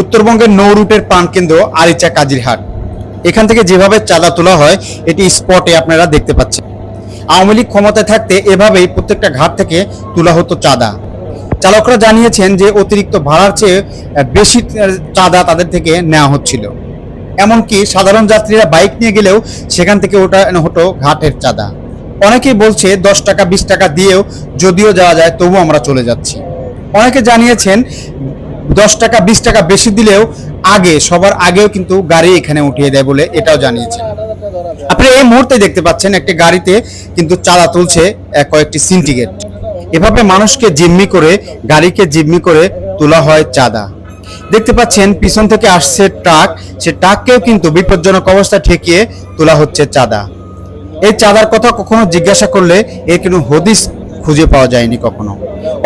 উত্তরবঙ্গের নৌ রুটের প্রাণকেন্দ্র আরিচা কাজিরহাট। এখান থেকে যেভাবে চাঁদা তোলা হয়, এটি স্পটে আপনারা দেখতে পাচ্ছেন। আওয়ামী লীগ ক্ষমতায় থাকতে এভাবেই প্রত্যেকটা ঘাট থেকে তোলা হতো চাঁদা। চালকরা জানিয়েছেন যে, অতিরিক্ত ভাড়ার চেয়ে বেশি চাঁদা তাদের থেকে নেওয়া হচ্ছিল। এমনকি সাধারণ যাত্রীরা বাইক নিয়ে গেলেও সেখান থেকে ওটা হতো ঘাটের চাঁদা। অনেকেই বলছে, দশ টাকা, বিশ টাকা দিয়েও যদিও যাওয়া যায় তবু আমরা চলে যাচ্ছি। অনেকে জানিয়েছেন দশ টাকা, বিশ টাকা বেশি দিলেও আগে, সবার আগেও কিন্তু গাড়ি এখানে উঠিয়ে দেয় বলে এটাও জানিয়েছেন আপনি এই মুহূর্তে দেখতে পাচ্ছেন একটি গাড়িতে কিন্তু চাঁদা তুলছে কয়েকটি সিন্ডিকেট এভাবে মানুষকে জিম্মি করে, গাড়িকে জিম্মি করে তোলা হয় চাঁদা। দেখতে পাচ্ছেন, পিছন থেকে আসছে ট্রাক, সে ট্রাককেও কিন্তু বিপজ্জনক অবস্থা ঠেকিয়ে তোলা হচ্ছে চাঁদা। এই চাঁদার কথা কখনো জিজ্ঞাসা করলে এর কোনো হদিস খুঁজে পাওয়া যায়নি কখনো।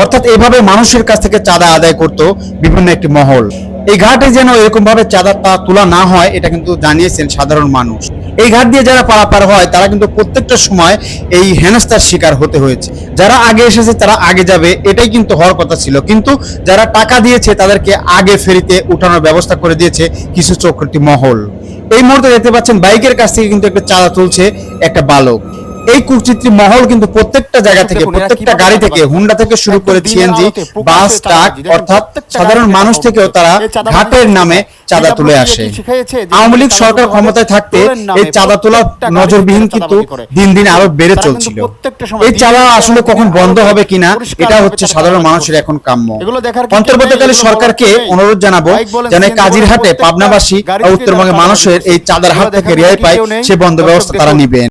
অর্থাৎ এইভাবে মানুষের কাছ থেকে চাঁদা আদায় করত বিভিন্ন একটি মহল। এই ঘাটে যেন এরকম ভাবে চাঁদা তা তোলা না হয়, এটা কিন্তু জানিয়েছেন সাধারণ মানুষ। এই ঘাট দিয়ে যারা পারাপার হয়, তারা কিন্তু প্রত্যেকটা সময় এই হেনস্থার শিকার হতে হয়েছে। যারা আগে এসেছে, তারা আগে যাবে, এটাই কিন্তু হওয়ার কথা ছিল। কিন্তু যারা টাকা দিয়েছে, তাদেরকে আগে ফেরিতে উঠানোর ব্যবস্থা করে দিয়েছে কিছু চক্রটি মহল। এই মুহূর্তে দেখতে পাচ্ছেন বাইকের কাছ থেকে কিন্তু একটা চাঁদা তুলছে একটা বালক। এই কুচিত্রী মহল কিন্তু প্রত্যেকটা জায়গা থেকে প্রত্যেকটা গাড়ি থেকে হুন্ডা থেকে শুরু করে সিএনজি বাস ট্রাক অর্থাৎ সাধারণ মানুষ থেকেও তারা ঘাটের নামে চাঁদা তুলে আসে। আওয়ামী লীগ সরকার ক্ষমতায় থাকতে এই চাঁদা তোলা নজরবিহীন কিন্তু দিন দিন আরও বেড়ে চলছিল। এই চাঁদা আসলে কখন বন্ধ হবে কিনা এটা হচ্ছে সাধারণ মানুষের এখন কাম্য। অন্তর্বর্তীকালে সরকারকে অনুরোধ জানাব যেন কাজিরহাটে পাবনাবাসী উত্তরবঙ্গের মানুষের এই চাঁদার হাত থেকে রেহাই পায়। সে বন্ধ ব্যবস্থা তারা নিবেন